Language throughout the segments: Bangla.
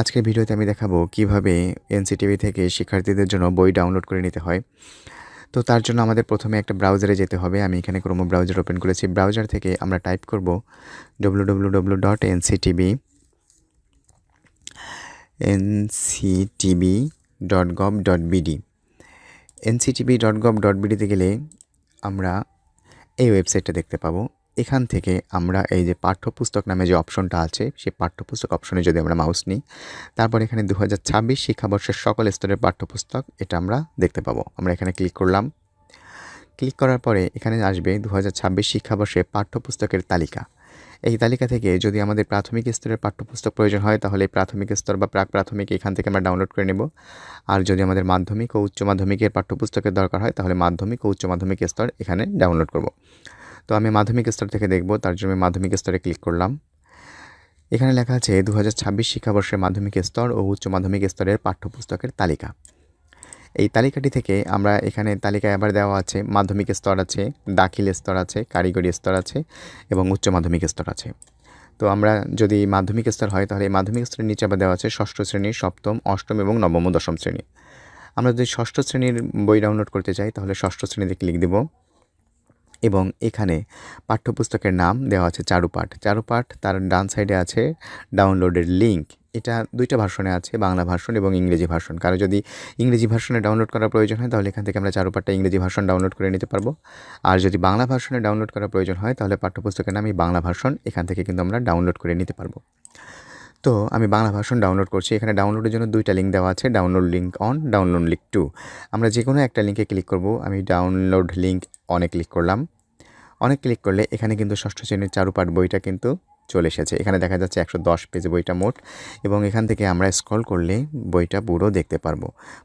আজকের ভিডিওতে আমি দেখাবো কীভাবে এনসিটিভি থেকে শিক্ষার্থীদের জন্য বই ডাউনলোড করে নিতে হয়। তো তার জন্য আমাদের প্রথমে একটা ব্রাউজারে যেতে হবে। আমি এখানে ক্রোমো ব্রাউজার ওপেন করেছি। ব্রাউজার থেকে আমরা টাইপ করব W W W dot NCTB NCTB dot gov dot BD NCTB dot gov dot বিডিতে গেলে আমরা এই ওয়েবসাইটটা দেখতে পাবো। এখান থেকে আমরা এই যে পাঠ্যপুস্তক নামে যে অপশনটা আছে, সেই পাঠ্যপুস্তক অপশনে যদি আমরা মাউস নিই, তারপর এখানে দু হাজার ছাব্বিশ শিক্ষাবর্ষের সকল স্তরের পাঠ্যপুস্তক এটা আমরা দেখতে পাবো। আমরা এখানে ক্লিক করলাম। ক্লিক করার পরে এখানে আসবে দু হাজার ছাব্বিশ শিক্ষাবর্ষে পাঠ্যপুস্তকের তালিকা। এই তালিকা থেকে যদি আমাদের প্রাথমিক স্তরের পাঠ্যপুস্তক প্রয়োজন হয়, তাহলে প্রাথমিক স্তর বা প্রাক প্রাথমিক এখান থেকে আমরা ডাউনলোড করে নেব। আর যদি আমাদের মাধ্যমিক ও উচ্চ মাধ্যমিকের পাঠ্যপুস্তকের দরকার হয়, তাহলে মাধ্যমিক ও উচ্চ মাধ্যমিক স্তর এখানে ডাউনলোড করব। তো আমি মাধ্যমিক স্তর থেকে দেখব, তার জন্য মাধ্যমিক স্তরে ক্লিক করলাম। এখানে লেখা আছে দু হাজার ছাব্বিশ শিক্ষাবর্ষের মাধ্যমিক স্তর ও উচ্চ মাধ্যমিক স্তরের পাঠ্যপুস্তকের তালিকা। এই তালিকাটি থেকে আমরা এখানে তালিকায় আবার দেওয়া আছে, মাধ্যমিক স্তর আছে, দাখিল স্তর আছে, কারিগরি স্তর আছে এবং উচ্চ মাধ্যমিক স্তর আছে। তো আমরা যদি মাধ্যমিক স্তর হয়, তাহলে মাধ্যমিক স্তরের নিচে আবার দেওয়া আছে, ষষ্ঠ শ্রেণি, সপ্তম, অষ্টম এবং নবম দশম শ্রেণি। আমরা যদি ষষ্ঠ শ্রেণির বই ডাউনলোড করতে চাই, তাহলে ষষ্ঠ শ্রেণীতে ক্লিক দেব। এবং এখানে পাঠ্যপুস্তকের নাম দেওয়া আছে চারুপাঠ। চারুপাঠ তার ডান সাইডে আছে ডাউনলোডের লিঙ্ক এটা দুইটা ভার্সনে আছে, বাংলা ভার্সন এবং ইংরেজি ভার্সন। কারও যদি ইংরেজি ভার্সনে ডাউনলোড করার প্রয়োজন হয়, তাহলে এখান থেকে আমরা চারুপাঠটা ইংরেজি ভার্সন ডাউনলোড করে নিতে পারব। আর যদি বাংলা ভার্সনে ডাউনলোড করার প্রয়োজন হয়, তাহলে পাঠ্যপুস্তকের নাম এই বাংলা ভার্সন। এখান থেকে কিন্তু আমরা ডাউনলোড করে নিতে পারব। তো আমি বাংলা ভাষণ ডাউনলোড করছি। এখানে ডাউনলোডের জন্য দুইটা লিঙ্ক দেওয়া আছে download link one download link two আমরা যে কোনো একটা লিঙ্কে ক্লিক করব। আমি ডাউনলোড লিঙ্ক অনে ক্লিক করলাম। অনেক ক্লিক করলে এখানে কিন্তু ষষ্ঠ শ্রেণির চারুপাঠ বইটা কিন্তু চলে এসেছে। এখানে দেখা যাচ্ছে একশো দশ পেজ বইটা মোট এবং এখান থেকে আমরা স্ক্রল করলে বইটা পুরো দেখতে পারব।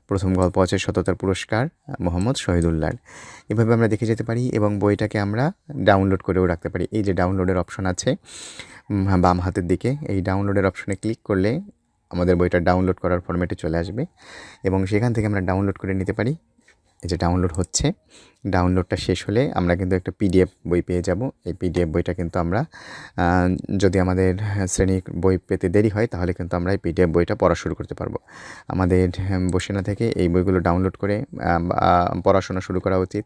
প্রথম গল্প আছে সততার পুরস্কার, মোহাম্মদ শহীদুল্লাহর। এভাবে আমরা দেখে যেতে পারি এবং বইটাকে আমরা ডাউনলোড করেও রাখতে পারি। এই যে ডাউনলোডের অপশন আছে বাম হাতের দিকে, এই ডাউনলোডের অপশনে ক্লিক করলে আমাদের বইটা ডাউনলোড করার ফরম্যাটে চলে আসবে এবং সেখান থেকে আমরা ডাউনলোড করে নিতে পারি। এই যে ডাউনলোড হচ্ছে ডাউনলোডটা শেষ হলে আমরা কিন্তু একটা পিডিএফ বই পেয়ে যাব। এই পিডিএফ বইটা কিন্তু আমরা যদি আমাদের শ্রেণি বই পেতে দেরি হয় তাহলে কিন্তু আমরা এই পিডিএফ বইটা পড়া শুরু করতে পারব। আমাদের বসে না থেকে এই বইগুলো ডাউনলোড করে পড়াশোনা শুরু করা উচিত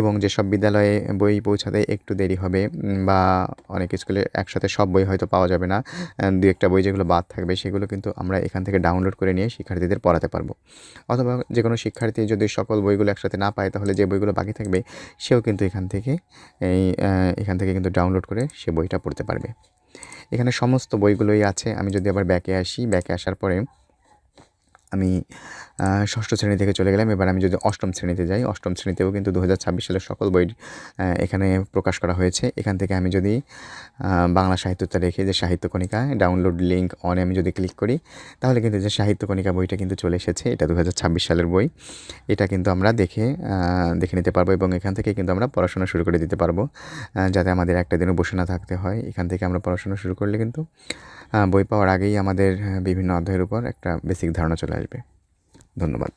এবং যেসব বিদ্যালয়ে বই পৌঁছাতে একটু দেরি হবে বা অনেক স্কুলে একসাথে সব বই হয়তো পাওয়া যাবে না দু একটা বই যেগুলো বাদ থাকবে সেগুলো কিন্তু আমরা এখান থেকে ডাউনলোড করে নিয়ে শিক্ষার্থীদের পড়াতে পারব। অথবা যে কোনো শিক্ষার্থী যদি সকল বইগুলো একসাথে না পায়, তাহলে যে বইগুলো বাকি থাকবে, সেও কিন্তু এখান থেকে এই এখান থেকে কিন্তু ডাউনলোড করে সে বইটা পড়তে পারবে। এখানে সমস্ত বইগুলোই আছে। আমি যদি আবার ব্যাকে আসি ব্যাকে আসার পরে আমি ষষ্ঠ শ্রেণি থেকে চলে গেলাম। এবার আমি যদি অষ্টম শ্রেণীতে যাই, অষ্টম শ্রেণীতেও কিন্তু দু সালের সকল বই এখানে প্রকাশ করা হয়েছে। এখান থেকে আমি যদি বাংলা সাহিত্যটা রেখে যে সাহিত্য কণিকা ডাউনলোড লিঙ্ক অনে আমি যদি ক্লিক করি, তাহলে কিন্তু যে সাহিত্য কণিকা বইটা কিন্তু চলে এসেছে, এটা দু সালের বই। এটা কিন্তু আমরা দেখে দেখে নিতে পারব এবং এখান থেকে কিন্তু আমরা পড়াশোনা শুরু করে দিতে পারব যাতে আমাদের একটা দিনও বসে না থাকতে হয়। এখান থেকে আমরা পড়াশোনা শুরু করলে কিন্তু বই পাওয়ার আগেই আমাদের বিভিন্ন অধ্যায়ের উপর একটা বেসিক ধারণা চলে আসবে। ধন্যবাদ।